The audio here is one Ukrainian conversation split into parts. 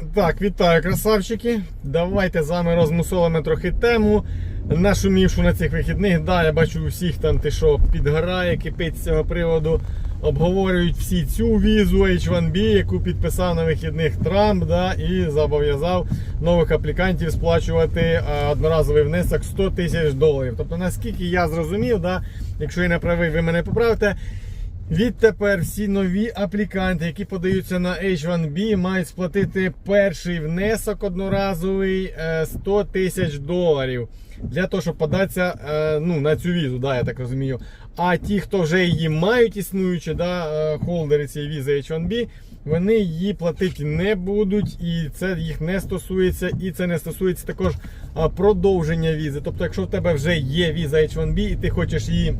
Так, вітаю, красавчики. Давайте з вами розмусолимо трохи тему. Нашумівшу на цих вихідних. Да, я бачу усіх там ти що підгорає, кипить з цього приводу. Обговорюють всі цю візу H1B, яку підписав на вихідних Трамп, да, і зобов'язав нових аплікантів сплачувати одноразовий внесок 100 тисяч доларів. Тобто, наскільки я зрозумів, да, якщо я не правий, ви мене поправте. Відтепер всі нові апліканти, які подаються на H1B, мають сплатити перший внесок одноразовий е, 100 тисяч доларів для того, щоб податися е, ну, на цю візу, да, я так розумію. А ті, хто вже її мають існуючі, да, е, холдери цієї візи H1B, вони її платити не будуть, і це їх не стосується, і це не стосується також продовження візи. Тобто, якщо в тебе вже є віза H1B і ти хочеш її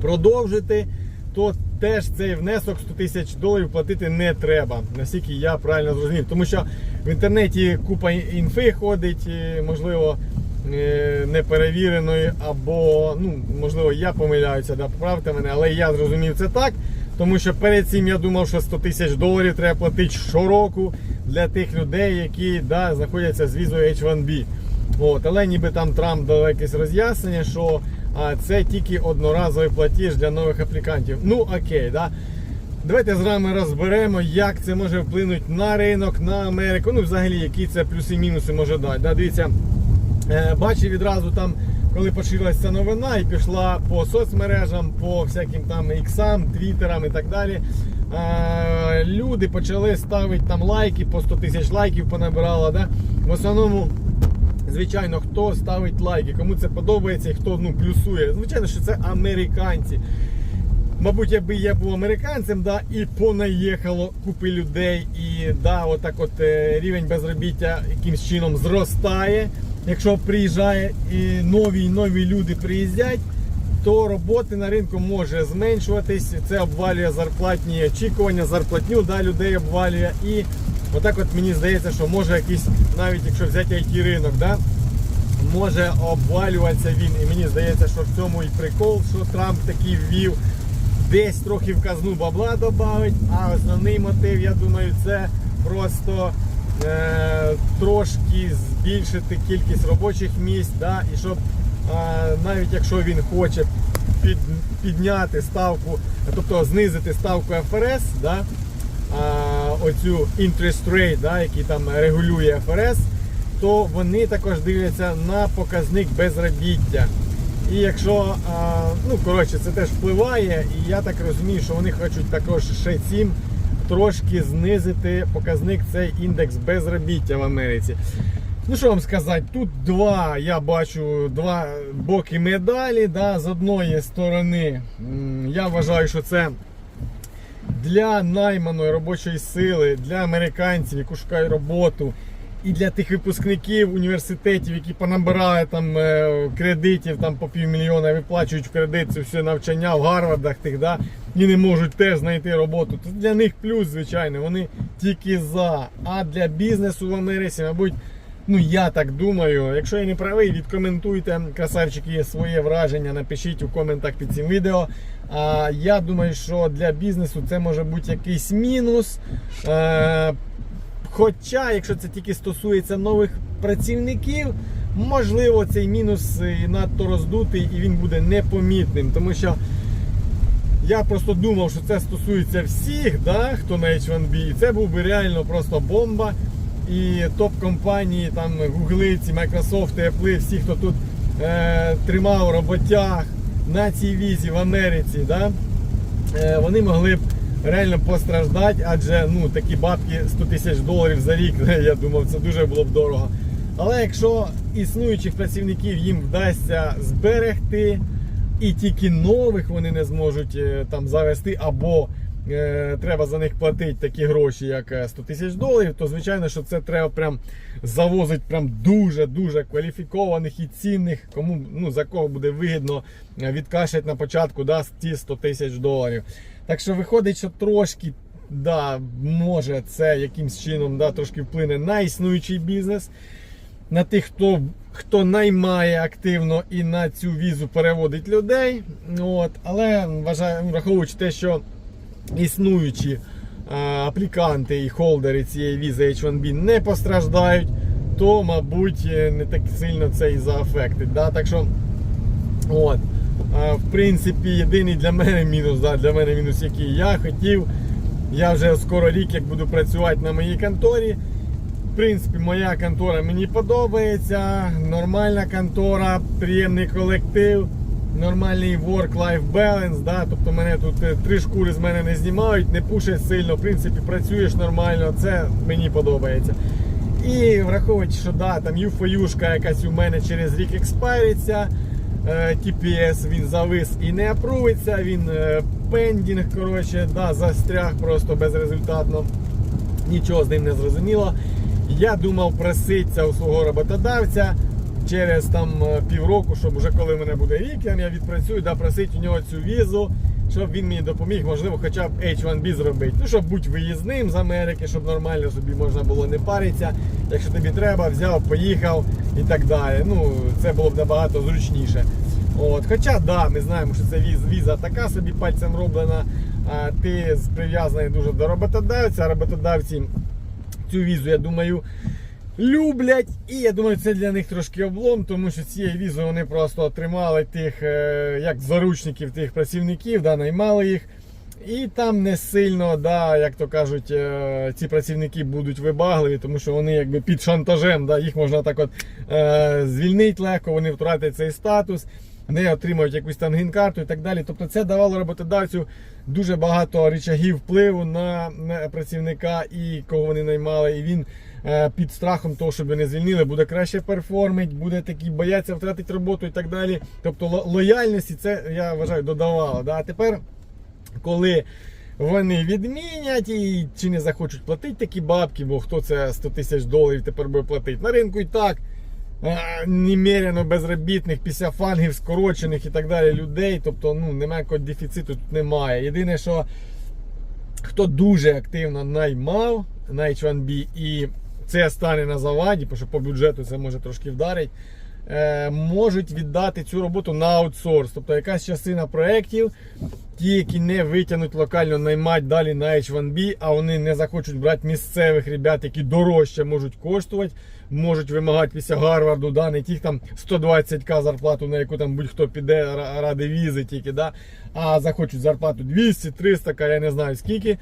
продовжити, то теж цей внесок 100 тисяч доларів платити не треба, наскільки я правильно зрозумів. Тому що в інтернеті купа інфи ходить, можливо, е, неперевіреної, або, ну, можливо, я помиляюся, да, поправте мене, але я зрозумів це так. Тому що перед цим я думав, що 100 тисяч доларів треба платити щороку для тих людей, які да, знаходяться з візою H1B. От, але ніби там Трамп дав якесь роз'яснення, що а, це тільки одноразовий платіж для нових аплікантів. Ну окей, да. Давайте з вами розберемо, як це може вплинути на ринок, на Америку. Ну, взагалі, які це плюси і мінуси може дати. Да, дивіться, е, бачив відразу там, коли поширилася ця новина і пішла по соцмережам, по всяким там іксам, твіттерам і так далі. Е, люди почали ставити там лайки, по 100 тисяч лайків понабирало. Да? В основному Звичайно, хто ставить лайки, кому це подобається і хто ну, плюсує. Звичайно, що це американці. Мабуть, якби я був американцем, да, і понаїхало купи людей, і да, отак от е, рівень безробіття якимсь чином зростає. Якщо приїжджає і нові і нові люди приїздять, то роботи на ринку може зменшуватись. Це обвалює зарплатні очікування, зарплатню да, людей обвалює. І отак от мені здається, що може якийсь, навіть якщо взяти IT ринок, да, може обвалюватися він. І мені здається, що в цьому і прикол, що Трамп такий ввів. Десь трохи в казну бабла додавить, а основний мотив, я думаю, це просто е, трошки збільшити кількість робочих місць, да, і щоб е, навіть якщо він хоче під, підняти ставку, тобто знизити ставку ФРС, да, оцю interest rate, да, який там регулює ФРС, то вони також дивляться на показник безробіття. І якщо, ну коротше, це теж впливає, і я так розумію, що вони хочуть також ще цим трошки знизити показник цей індекс безробіття в Америці. Ну що вам сказати, тут два, я бачу два боки медалі. Да, З одної сторони, я вважаю, що це для найманої робочої сили, для американців, які шукають роботу, і для тих випускників університетів, які понабирали там е, кредитів там по півмільйона, виплачують в кредит це все навчання в Гарвардах тих, да, і не можуть теж знайти роботу. То для них плюс, звичайно, вони тільки за. А для бізнесу в Америці, мабуть. Ну, я так думаю. Якщо я не правий, відкоментуйте, красавчики, своє враження, напишіть у коментах під цим відео. А я думаю, що для бізнесу це може бути якийсь мінус. Е, Хоча, якщо це тільки стосується нових працівників, можливо, цей мінус надто роздутий і він буде непомітним. Тому що я просто думав, що це стосується всіх, да, хто на H1B, і це був би реально просто бомба. І топ-компанії, там Google, ці Microsoft, Apple, всі, хто тут е, тримав роботяг на цій візі в Америці, да, е, вони могли б реально постраждати, адже ну, такі бабки 100 тисяч доларів за рік, я думав, це дуже було б дорого. Але якщо існуючих працівників їм вдасться зберегти, і тільки нових вони не зможуть е, там завести, або треба за них платити такі гроші, як е, 100 тисяч доларів, то звичайно, що це треба прям завозити прям дуже-дуже кваліфікованих і цінних, кому ну за кого буде вигідно е, відкашляти на початку да, ті 100 тисяч доларів. Так що виходить, що трошки. Да, може це якимсь чином да, трошки вплине на існуючий бізнес, на тих, хто хто наймає активно і на цю візу переводить людей. От. Але вважаю, враховуючи те, що існуючі апліканти і холдери цієї візи H1B не постраждають, то, мабуть, е, не так сильно це і заафектить. Да? Так що, от. В принципі, єдиний для мене мінус, да, для мене мінус, який я хотів. Я вже скоро рік як буду працювати на моїй конторі. В принципі, моя контора мені подобається. Нормальна контора, приємний колектив, нормальний work-life balance. Да? Тобто мене тут е, три шкури з мене не знімають, не пушать сильно. В принципі, працюєш нормально, це мені подобається. І враховуючи, що да, там юфоюшка якась у мене через рік експайриться. е, TPS він завис і не апрувиться, він е, пендінг, коротше, да, застряг просто безрезультатно. Нічого з ним не зрозуміло. Я думав проситися у свого роботодавця через там е, півроку, щоб вже коли мене буде рік, я відпрацюю, да, просити у нього цю візу, щоб він мені допоміг, можливо, хоча б H1B зробити. Ну, щоб бути виїзним з Америки, щоб нормально собі можна було не паритися. Якщо тобі треба, взяв, поїхав і так далі. Ну, це було б набагато зручніше. От, хоча да, ми знаємо, що це віз, віза така собі пальцем роблена. А, ти прив'язаний дуже до роботодавця, а роботодавці цю візу, я думаю, люблять. І я думаю, це для них трошки облом, тому що цією візою вони просто отримали тих, е, як заручників тих працівників, да, наймали їх. І там не сильно, да, як то кажуть, е, ці працівники будуть вибагливі, тому що вони якби під шантажем, да, їх можна так от е, звільнити легко, вони втратять цей статус, не отримають якусь там гін-карту і так далі. Тобто це давало роботодавцю дуже багато речагів впливу на, працівника і кого вони наймали. І він під страхом того, щоб не звільнили, буде краще перформить, буде такий бояться втратити роботу і так далі. Тобто ло- лояльності це я вважаю додавало. Да? А тепер коли вони відмінять і чи не захочуть платити такі бабки, бо хто це 100 тисяч доларів тепер буде платити. На ринку і так е, немерено безробітних, після фангів скорочених і так далі людей. Тобто ну, немає якогось дефіциту тут немає. Єдине, що хто дуже активно наймав на H1B і це стане на заваді, тому що по бюджету це може трошки вдарить. е, Можуть віддати цю роботу на аутсорс. Тобто якась частина проєктів, ті, які не витягнуть локально наймати далі на H1B, а вони не захочуть брати місцевих ребят, які дорожче можуть коштувати, можуть вимагати після Гарварду, да, тих там 120к зарплату, на яку там будь-хто піде ра- ради візи тільки, да, а захочуть зарплату 200-300к, я не знаю скільки.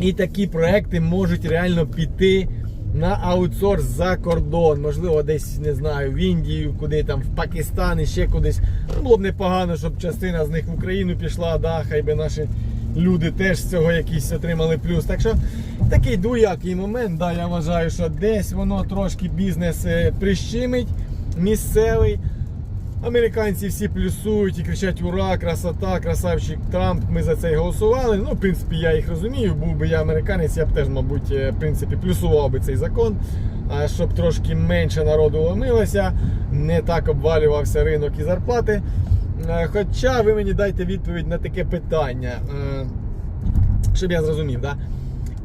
І такі проекти можуть реально піти на аутсорс за кордон. Можливо, десь не знаю, в Індію, куди там, в Пакистан і ще кудись. Ну, було б непогано, щоб частина з них в Україну пішла, да, хай би наші люди теж з цього якийсь отримали плюс. Так що такий двоякий момент, да, я вважаю, що десь воно трошки бізнес е, прищимить місцевий. Американці всі плюсують і кричать ура, красота, красавчик Трамп. Ми за це голосували. Ну, в принципі, я їх розумію. Був би я американець, я б теж, мабуть, е, в принципі, плюсував би цей закон, щоб трошки менше народу ломилося, не так обвалювався ринок і зарплати. Е, Хоча ви мені дайте відповідь на таке питання, е, щоб я зрозумів, да?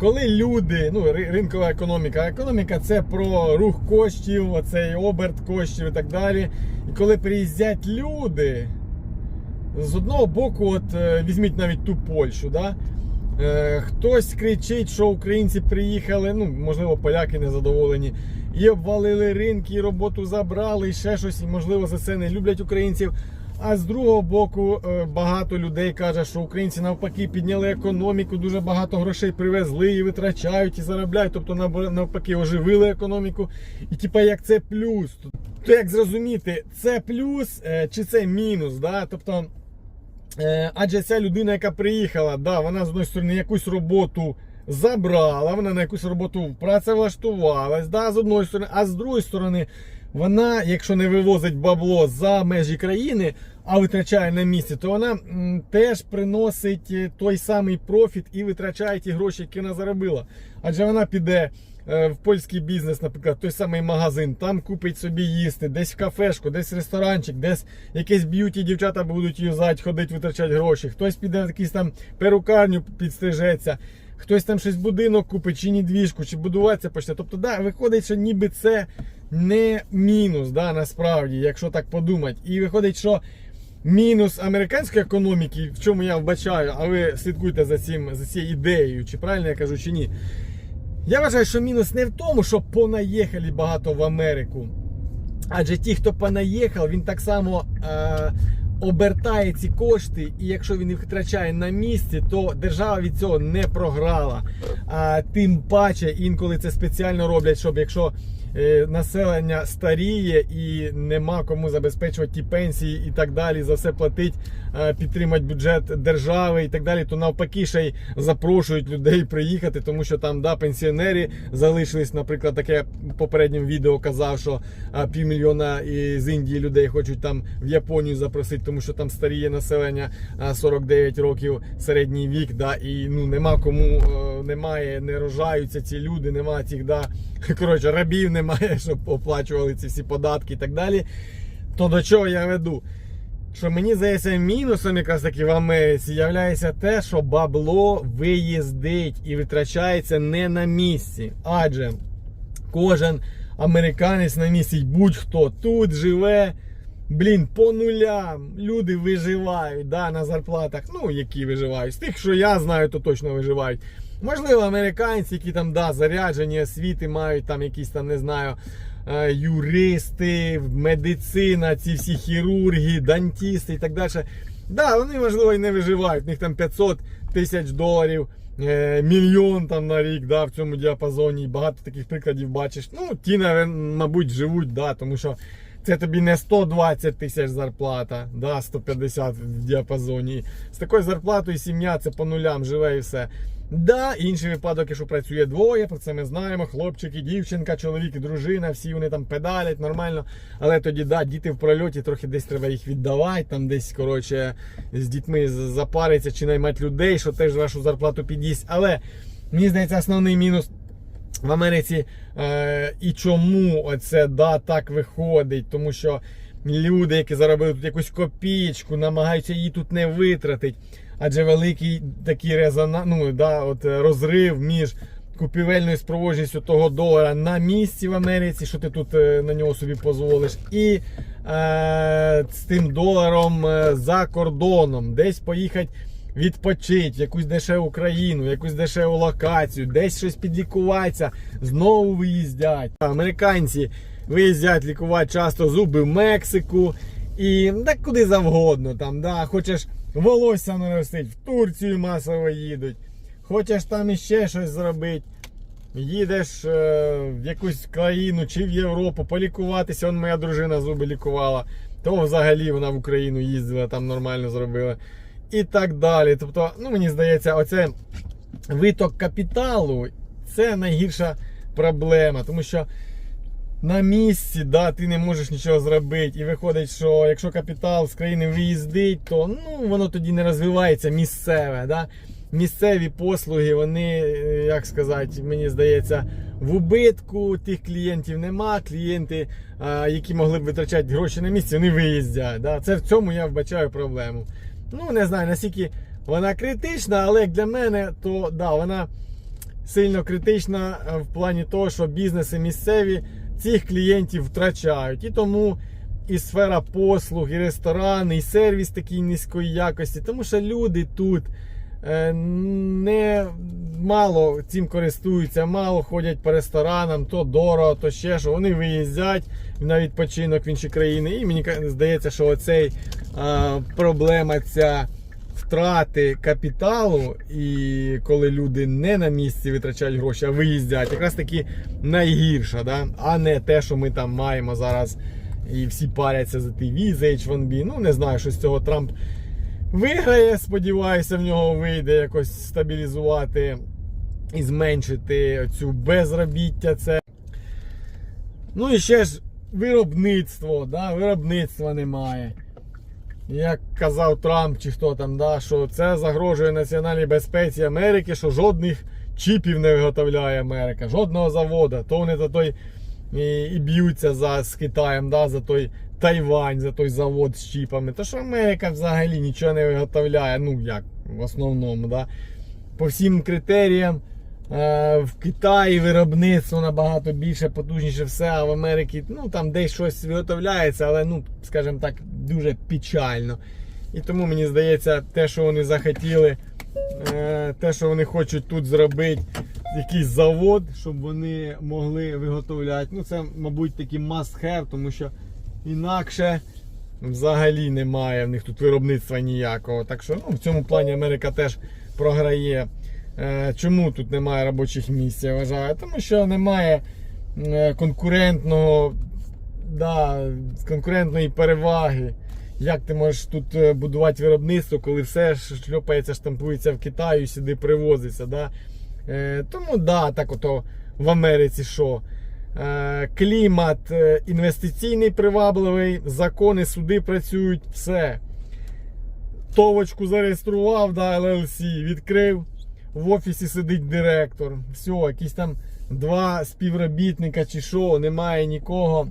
Коли люди, ну ринкова економіка, економіка це про рух коштів, оцей оберт коштів і так далі. І коли приїздять люди, з одного боку, от е, візьміть навіть ту Польщу, да? Е, хтось кричить, що українці приїхали, ну можливо, поляки незадоволені, і обвалили ринки, і роботу забрали, і ще щось, і можливо за це не люблять українців. А з другого боку, е, багато людей каже, що українці навпаки підняли економіку, дуже багато грошей привезли і витрачають, і заробляють. Тобто навпаки оживили економіку. І типа як це плюс, то як зрозуміти, це плюс е, чи це мінус? Да? Тобто, е, адже ця людина, яка приїхала, да, вона з одної сторони якусь роботу забрала, вона на якусь роботу працевлаштувалась, да, з одної сторони, а з другої сторони, вона, якщо не вивозить бабло за межі країни, а витрачає на місці, то вона теж приносить е, той самий профіт і витрачає ті гроші, які вона заробила. Адже вона піде е, в польський бізнес, наприклад, той самий магазин, там купить собі їсти, десь в кафешку, десь в ресторанчик, десь якесь б'юті дівчата будуть юзати, ходить, витрачати гроші. Хтось піде в якийсь там перукарню, підстрижеться. Хтось там щось будинок купить, чи недвіжку, чи будуватися почне. Тобто, да, виходить, що ніби це не мінус, да, насправді, якщо так подумати. І виходить, що мінус американської економіки, в чому я вбачаю, а ви слідкуйте за цим за цією ідеєю, чи правильно я кажу, чи ні. Я вважаю, що мінус не в тому, що понаїхали багато в Америку. Адже ті, хто понаїхав, він так само е, обертає ці кошти, і якщо він їх витрачає на місці, то держава від цього не програла. А тим паче інколи це спеціально роблять, щоб якщо населення старіє і нема кому забезпечувати ті пенсії і так далі, за все платить, е, підтримати бюджет держави і так далі, то навпаки ще й запрошують людей приїхати, тому що там да, пенсіонери залишились. Наприклад, таке попередньому відео казав, що півмільйона із Індії людей хочуть там в Японію запросити, тому що там старіє населення 49 років середній вік, да, і ну нема кому е, немає, не рожаються ці люди, немає цих да, коротше, рабів немає, щоб оплачували ці всі податки і так далі. То до чого я веду? Що мені здається, мінусом якраз таки в Америці являється те, що бабло виїздить і витрачається не на місці. Адже кожен американець на місці, будь-хто тут живе. Блін, по нулям люди виживають да, на зарплатах. Ну, які виживають. З тих, що я знаю, то точно виживають. Можливо, американці, які там да, заряджені освіти мають, там якісь там, не знаю, юристи, медицина, ці всі хірурги, дантісти і так далі. Да, вони, можливо, і не виживають. У них там 500 тисяч доларів, е, мільйон там на рік да, в цьому діапазоні. Багато таких прикладів бачиш. Ну, ті, мабуть, живуть, да, тому що це тобі не 120 тисяч зарплата, да, 150 в діапазоні. З такою зарплатою сім'я це по нулям живе і все. Да, інший випадок, якщо працює двоє, про це ми знаємо. Хлопчик і дівчинка, чоловік дружина, всі вони там педалять нормально. Але тоді, да, діти в прольоті, трохи десь треба їх віддавати, там десь, коротше, з дітьми запариться чи наймати людей, що теж вашу зарплату під'їсть. Але мені здається, основний мінус в Америці е, і чому оце да, так виходить, тому що люди, які заробили тут якусь копійку, намагаються її тут не витратити. Адже великий такий резона, ну, да, от, е, розрив між купівельною спроможністю того долара на місці в Америці, що ти тут е, на нього собі дозволиш, і е, з тим доларом е, за кордоном, десь поїхати відпочити, якусь дешеву країну, якусь дешеву локацію, десь щось підлікуватися, знову виїздять. Американці виїздять лікувати часто зуби в Мексику і так куди завгодно. Там, да, Хочеш волосся наростить, в Турцію масово їдуть. Хочеш там іще щось зробити. Їдеш е, в якусь країну чи в Європу полікуватися. Он моя дружина зуби лікувала. То взагалі вона в Україну їздила, там нормально зробила. І так далі. Тобто, ну мені здається, оце виток капіталу це найгірша проблема. Тому що на місці да, ти не можеш нічого зробити. І виходить, що якщо капітал з країни виїздить, то ну, воно тоді не розвивається місцеве. Да? Місцеві послуги, вони, е, як сказати, мені здається, в убитку тих клієнтів нема. Клієнти, які могли б витрачати гроші на місці, вони виїздять. Да? Це в цьому я вбачаю проблему. Ну, не знаю, наскільки вона критична, але як для мене, то да, вона сильно критична е, в плані того, що бізнеси місцеві цих клієнтів втрачають. І тому і сфера послуг, і ресторани, і сервіс такий низької якості. Тому що люди тут е, не мало цим користуються, мало ходять по ресторанам, то дорого, то ще що. Вони виїздять на відпочинок в інші країни. І мені здається, що оцей е, проблема ця втрати капіталу, і коли люди не на місці витрачають гроші, а виїздять, якраз таки найгірша, да? а не те, що ми там маємо зараз. І всі паряться за ті візи, H1B. Ну, не знаю, що з цього Трамп виграє. Сподіваюся, в нього вийде якось стабілізувати і зменшити цю безробіття. Це. Ну і ще ж виробництво, да? виробництва немає. Як казав Трамп чи хто там, да, що це загрожує національній безпеці Америки, що жодних чіпів не виготовляє Америка, жодного заводу. То вони за той і, і б'ються за, з Китаєм, да, за той Тайвань, за той завод з чіпами. То що Америка взагалі нічого не виготовляє. Ну як, в основному, да. По всім критеріям В Китаї виробництво набагато більше, потужніше все, а в Америці ну, там десь щось виготовляється, але, ну, скажімо так, дуже печально. І тому мені здається, те, що вони захотіли, е, те, що вони хочуть тут зробити, якийсь завод, щоб вони могли виготовляти. Ну, це, мабуть, такий must have, тому що інакше взагалі немає в них тут виробництва ніякого. Так що ну, в цьому плані Америка теж програє. Е, Чому тут немає робочих місць, я вважаю? Тому що немає е, конкурентного, да, конкурентної переваги. Як ти можеш тут е, будувати виробництво, коли все шльопається, штампується в Китаю, сюди привозиться. Да? Тому да, так ото в Америці що? Клімат інвестиційний привабливий, закони, суди працюють, все. Товочку зареєстрував, да, LLC, відкрив. В офісі сидить директор. Все, якісь там два співробітника чи що, немає нікого.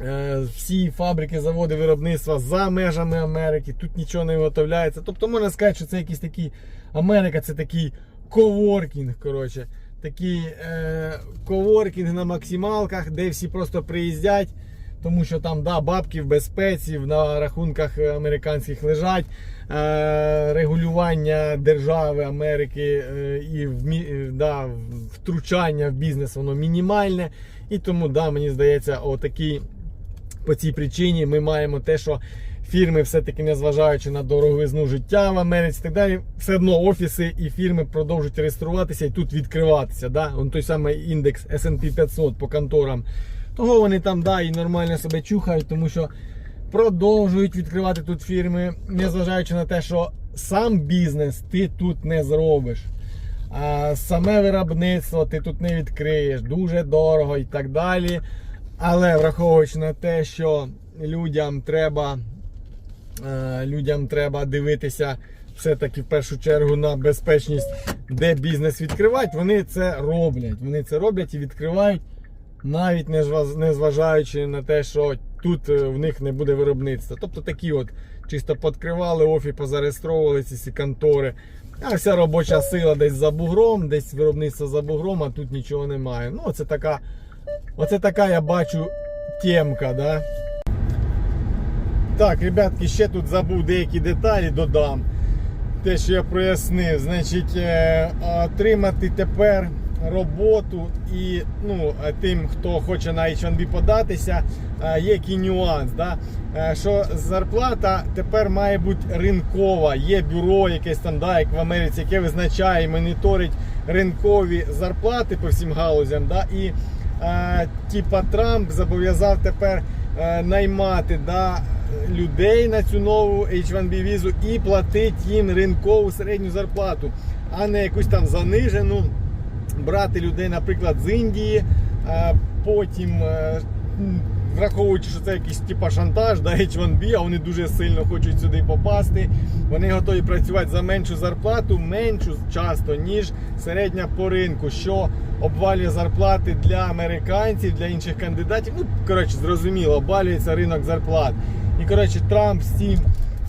Е, Всі фабрики, заводи, виробництва за межами Америки, тут нічого не виготовляється. Тобто можна сказати, що це якийсь такий Америка, це такий коворкінг. коротше. Такий е, коворкінг на максималках, де всі просто приїздять, тому що там да, бабки в безпеці, на рахунках американських лежать. Е, регулювання держави Америки е, і вмі- е, да, втручання в бізнес воно мінімальне. І тому, да, мені здається, отакі по цій причині ми маємо те, що фірми, все-таки незважаючи на дороговизну життя в Америці, так далі, все одно офіси і фірми продовжують реєструватися і тут відкриватися. Да? Он той самий індекс SP 500 по конторам. Того вони там да, і нормально себе чухають, тому що продовжують відкривати тут фірми, незважаючи на те, що сам бізнес ти тут не зробиш. А саме виробництво ти тут не відкриєш, дуже дорого і так далі. Але враховуючи на те, що людям треба, е, людям треба дивитися все-таки в першу чергу на безпечність, де бізнес відкривати, вони це роблять. Вони це роблять і відкривають, навіть не зважаючи на те, що тут е, в них не буде виробництва. Тобто такі от чисто підкривали офі, позареєстровували ці контори. А вся робоча сила десь за бугром, десь виробництво за бугром, а тут нічого немає. Ну, це така, оце така я бачу темка, да? Так, ребятки, ще тут забув деякі деталі, додам. Те, що я прояснив, значить, е, отримати тепер роботу і ну, е, тим, хто хоче на H1B податися, е, є який нюанс. Да? Е, Що зарплата тепер має бути ринкова. Є бюро якесь там, да, як в Америці, яке визначає і моніторить ринкові зарплати по всім галузям. Да? І типа Трамп зобов'язав тепер наймати да, людей на цю нову H1B візу і платити їм ринкову середню зарплату, а не якусь там занижену. Брати людей, наприклад, з Індії, е, потім. е, Враховуючи, що це якийсь типа шантаж, да, H1B, а вони дуже сильно хочуть сюди попасти. Вони готові працювати за меншу зарплату, меншу часто, ніж середня по ринку, що обвалює зарплати для американців, для інших кандидатів. Ну, коротше, зрозуміло, обвалюється ринок зарплат. І коротше, Трамп з цим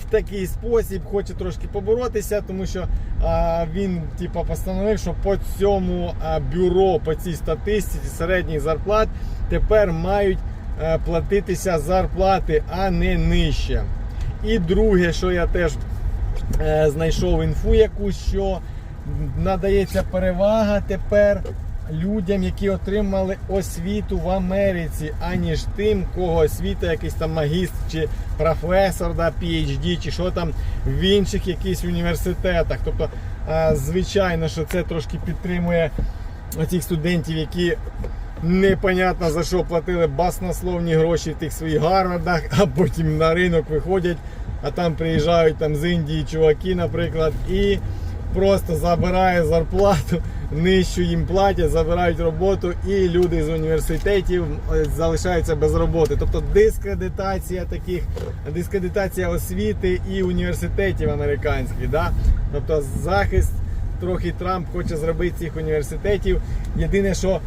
такий спосіб хоче трошки поборотися, тому що а, він типа, постановив, що по цьому а, бюро, по цій статистиці середніх зарплат тепер мають е, платитися зарплати, а не нижче. І друге, що я теж е, знайшов інфу якусь, що надається перевага тепер людям, які отримали освіту в Америці, аніж тим, кого освіта якийсь там магістр чи професор, да, PhD, чи що там в інших якихось університетах. Тобто, звичайно, що це трошки підтримує оцих студентів, які непонятно за що платили баснословні гроші в тих своїх Гарвардах, а потім на ринок виходять, а там приїжджають там з Індії чуваки, наприклад, і просто забирає зарплату, нижчу їм платять, забирають роботу, і люди з університетів е, залишаються без роботи. Тобто дискредитація таких, дискредитація освіти і університетів американських. Да? Тобто захист трохи Трамп хоче зробити цих університетів. Єдине, що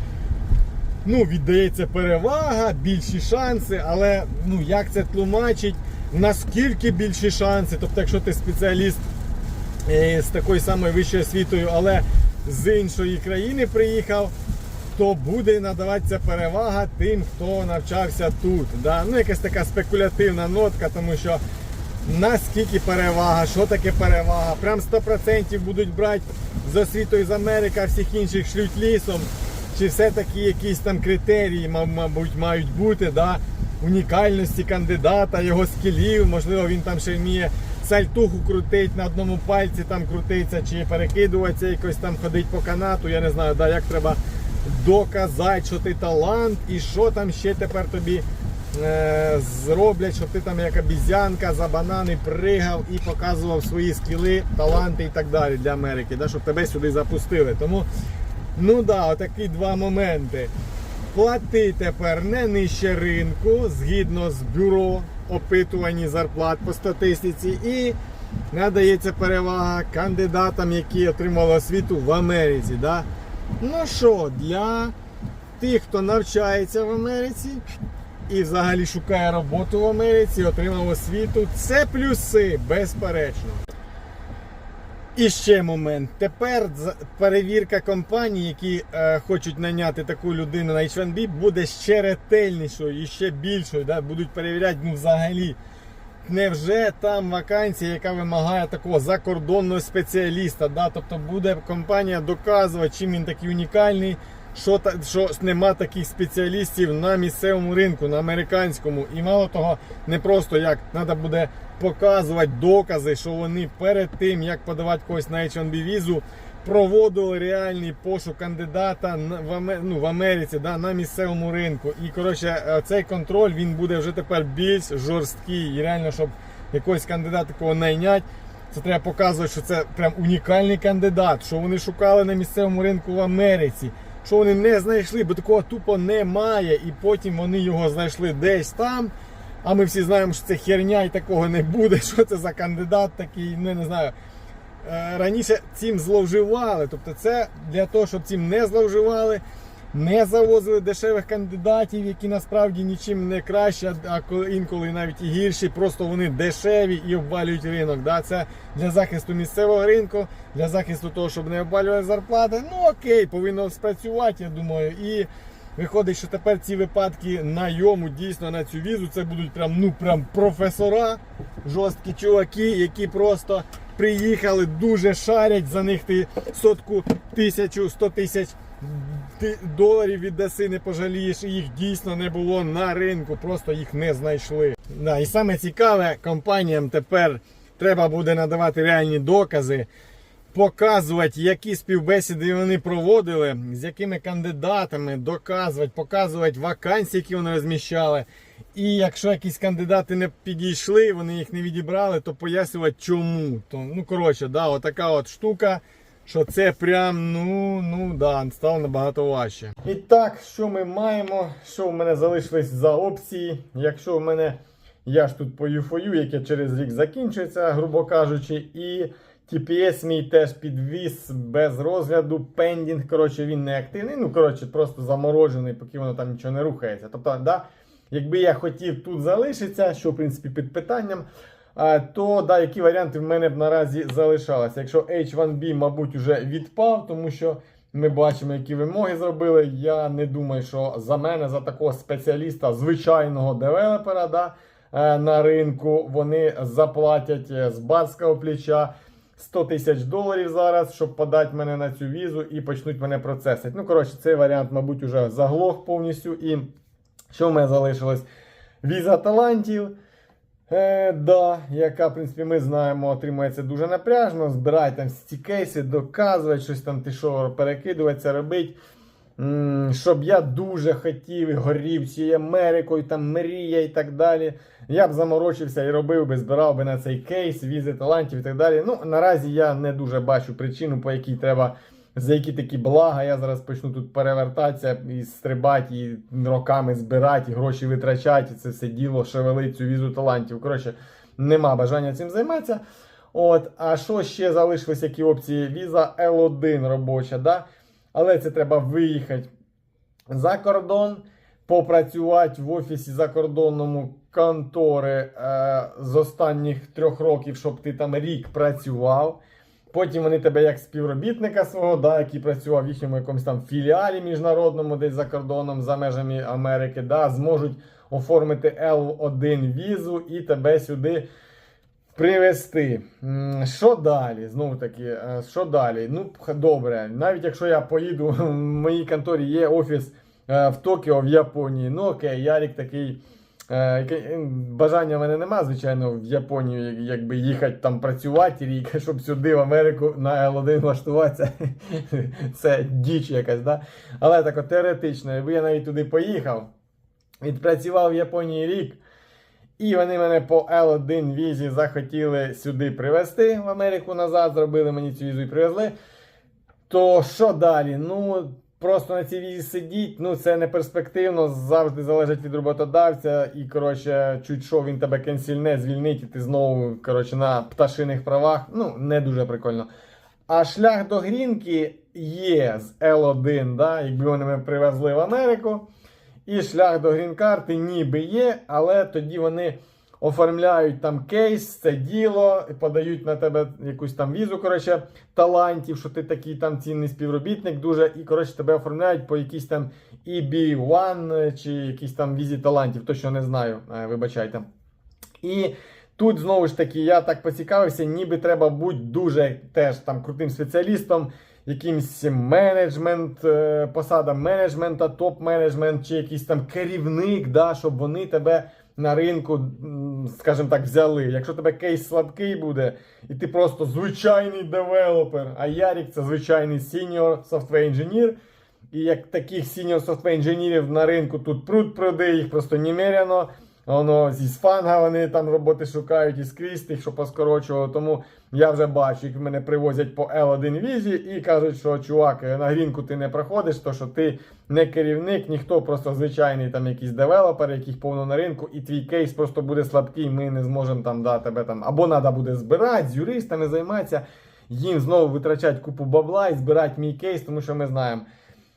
ну, віддається перевага, більші шанси, але ну, як це тлумачить, наскільки більші шанси, тобто, якщо ти спеціаліст з такою самою вищою освітою, але з іншої країни приїхав, то буде надаватися перевага тим, хто навчався тут. Да? Ну, якась така спекулятивна нотка, тому що наскільки перевага, що таке перевага, прям 100% будуть брати з освітою з Америки, а всіх інших шлють лісом. Чи все-таки якісь там критерії, мабуть, мають бути, да? унікальності кандидата, його скілів, можливо, він там ще вміє сальтуху крутить на одному пальці, там крутиться, чи перекидуватися, якось там ходить по канату. Я не знаю, да, як треба доказати, що ти талант, і що там ще тепер тобі е, зроблять, щоб ти там як обізянка за банани пригав і показував свої скіли, таланти і так далі для Америки, да, щоб тебе сюди запустили. Тому, ну да, отакі два моменти. Плати тепер не нижче ринку згідно з бюро опитувані зарплат по статистиці, і надається перевага кандидатам, які отримали освіту в Америці. Да? Ну що, для тих, хто навчається в Америці і взагалі шукає роботу в Америці, отримав освіту, це плюси, безперечно. І ще момент. Тепер перевірка компаній, які е, хочуть наняти таку людину на H1B, буде ще ретельнішою і ще більшою. Да? Будуть перевіряти ну, взагалі. Невже там вакансія, яка вимагає такого закордонного спеціаліста? Да? Тобто буде компанія доказувати, чим він такий унікальний, що, та, що нема таких спеціалістів на місцевому ринку, на американському. І мало того, не просто як треба буде показувати докази, що вони перед тим, як подавати когось на H1B візу, проводили реальний пошук кандидата в, Аме- ну, в Америці да, на місцевому ринку. І коротше, е, цей контроль він буде вже тепер більш жорсткий. І реально, щоб якогось кандидата такого найнять, це треба показувати, що це прям унікальний кандидат, що вони шукали на місцевому ринку в Америці, що вони не знайшли, бо такого тупо немає. І потім вони його знайшли десь там. А ми всі знаємо, що це херня і такого не буде. Що це за кандидат такий, ну, не знаю. Е, Раніше цим зловживали. Тобто це для того, щоб цим не зловживали, не завозили дешевих кандидатів, які насправді нічим не краще, а інколи навіть і гірші. Просто вони дешеві і обвалюють ринок. Да? Це для захисту місцевого ринку, для захисту того, щоб не обвалювали зарплати. Ну окей, повинно спрацювати, я думаю. І Виходить, що тепер ці випадки найому дійсно на цю візу це будуть прям ну прям професора, жорсткі чуваки, які просто приїхали, дуже шарять за них ти сотку тисячу, сто тисяч ти- доларів віддаси, не пожалієш. І їх дійсно не було на ринку, просто їх не знайшли. Да, і саме цікаве, компаніям тепер треба буде надавати реальні докази показувати, які співбесіди вони проводили, з якими кандидатами, доказувати, показувати вакансії, які вони розміщали. І якщо якісь кандидати не підійшли, вони їх не відібрали, то пояснювати чому. То, ну, коротше, да, отака от штука, що це прям, ну, ну, да, стало набагато важче. І так, що ми маємо? Що в мене залишилось за опції? Якщо в мене я ж тут по UFOU, яке через рік закінчується, грубо кажучи, і TPS мій теж підвіз без розгляду, пендінг, коротше, він не активний. Ну, коротше, просто заморожений, поки воно там нічого не рухається. Тобто, да, якби я хотів тут залишитися, що в принципі під питанням, то да, які варіанти в мене б наразі залишалися. Якщо H1B, мабуть, вже відпав, тому що ми бачимо, які вимоги зробили. Я не думаю, що за мене, за такого спеціаліста, звичайного девелопера, да, е, на ринку вони заплатять е, з барського плеча. 100 тисяч доларів зараз, щоб подати мене на цю візу і почнуть мене процесити. Ну, коротше, цей варіант, мабуть, уже заглох повністю. І що в мене залишилось? Віза талантів. Е, да, яка, в принципі, ми знаємо, отримується дуже напряжно. Збирай там ці кейси, доказувати, щось там ти що, перекидуватися, робити. Щоб я дуже хотів і горів цією Америкою, там мрія і так далі. Я б заморочився і робив би, збирав би на цей кейс, візи талантів і так далі. Ну, наразі я не дуже бачу причину, по якій треба, за які такі блага. Я зараз почну тут перевертатися і стрибати, і роками збирати, і гроші витрачати, і це все діло шевелить цю візу талантів. Коротше, нема бажання цим займатися. От, а що ще залишились, які опції? Віза L1 робоча, да? Але це треба виїхати за кордон, попрацювати в офісі закордонному контори е, з останніх трьох років, щоб ти там рік працював. Потім вони тебе як співробітника свого, да, який працював в їхньому якомусь там філіалі міжнародному, десь за кордоном, за межами Америки, да, зможуть оформити L1 візу і тебе сюди привезти. Що далі? Знову таки, е, що далі? Ну, добре. Навіть якщо я поїду, в моїй конторі є офіс е, в Токіо, в Японії. Ну окей, Ярік такий. е, Бажання в мене нема, звичайно, в Японію якби їхати там працювати рік, щоб сюди в Америку на L1 влаштуватися. Це діч якась, да? Але так теоретично, якби я навіть туди поїхав, відпрацював в Японії рік. І вони мене по L1 візі захотіли сюди привезти в Америку назад, зробили мені цю візу і привезли. То що далі? Ну, просто на цій візі сидіть, ну це не перспективно, завжди залежить від роботодавця. І, коротше, чуть що він тебе кенсільне, звільнить, і ти знову коротше, на пташиних правах. Ну, не дуже прикольно. А шлях до грінки є з L1, да, якби вони мене привезли в Америку. І шлях до грін-карти ніби є, але тоді вони оформляють там кейс, це діло, подають на тебе якусь там візу, коротше, талантів, що ти такий там цінний співробітник дуже, і коротше тебе оформляють по якійсь там EB1 чи якійсь там візі талантів, точно не знаю, е, вибачайте. І тут знову ж таки я так поцікавився, ніби треба бути дуже теж там крутим спеціалістом, якимсь менеджмент, е, посада менеджмента, топ-менеджмент чи якийсь там керівник, да, щоб вони тебе на ринку, скажімо так, взяли. Якщо тебе кейс слабкий буде, і ти просто звичайний девелопер, а Ярік це звичайний сіньор software інженір. І як таких сіньор software інженерів на ринку тут пруд проди, їх просто немеряно. Воно зі сфанга вони там роботи шукають і скрізь тих, що поскорочували. Тому я вже бачу, як мене привозять по L1 візі і кажуть, що чувак, на грінку ти не проходиш, то що ти не керівник, ніхто просто звичайний там якийсь девелопер, яких повно на ринку, і твій кейс просто буде слабкий. Ми не зможемо там да, тебе там або треба буде збирати з юристами займатися. Їм знову витрачати купу бабла і збирати мій кейс, тому що ми знаємо.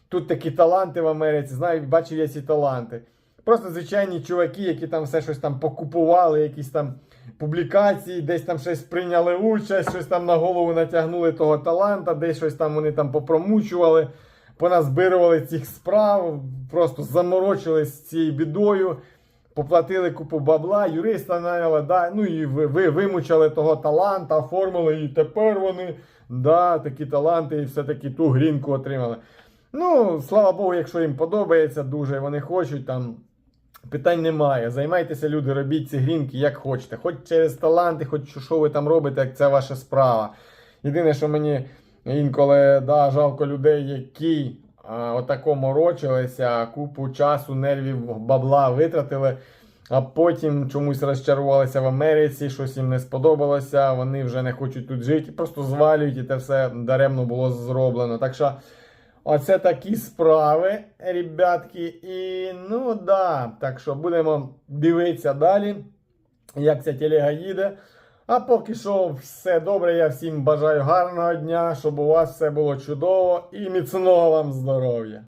Тут такі таланти в Америці, знаю, бачив я ці таланти. Просто звичайні чуваки, які там все щось там покупували, якісь там публікації, десь там щось прийняли участь, щось там на голову натягнули того таланта, десь щось там вони там попромучували, поназбирували цих справ, просто заморочились цією бідою, поплатили купу бабла, юриста наняли, да, ну і ви, ви вимучали того таланта, оформили, і тепер вони да, такі таланти, і все-таки ту грінку отримали. Ну, слава Богу, якщо їм подобається дуже, вони хочуть там. Питань немає. Займайтеся, люди, робіть ці грінки як хочете. Хоч через таланти, хоч що, ви там робите, як це ваша справа. Єдине, що мені інколи да, жалко людей, які а, отако морочилися, купу часу, нервів, бабла витратили, а потім чомусь розчарувалися в Америці, щось їм не сподобалося, вони вже не хочуть тут жити, просто звалюють і це все даремно було зроблено. Так що. Оце такі справи, ребятки. І ну да, так що будемо дивитися далі, як ця телега їде. А поки що все добре. Я всім бажаю гарного дня, щоб у вас все було чудово і міцного вам здоров'я.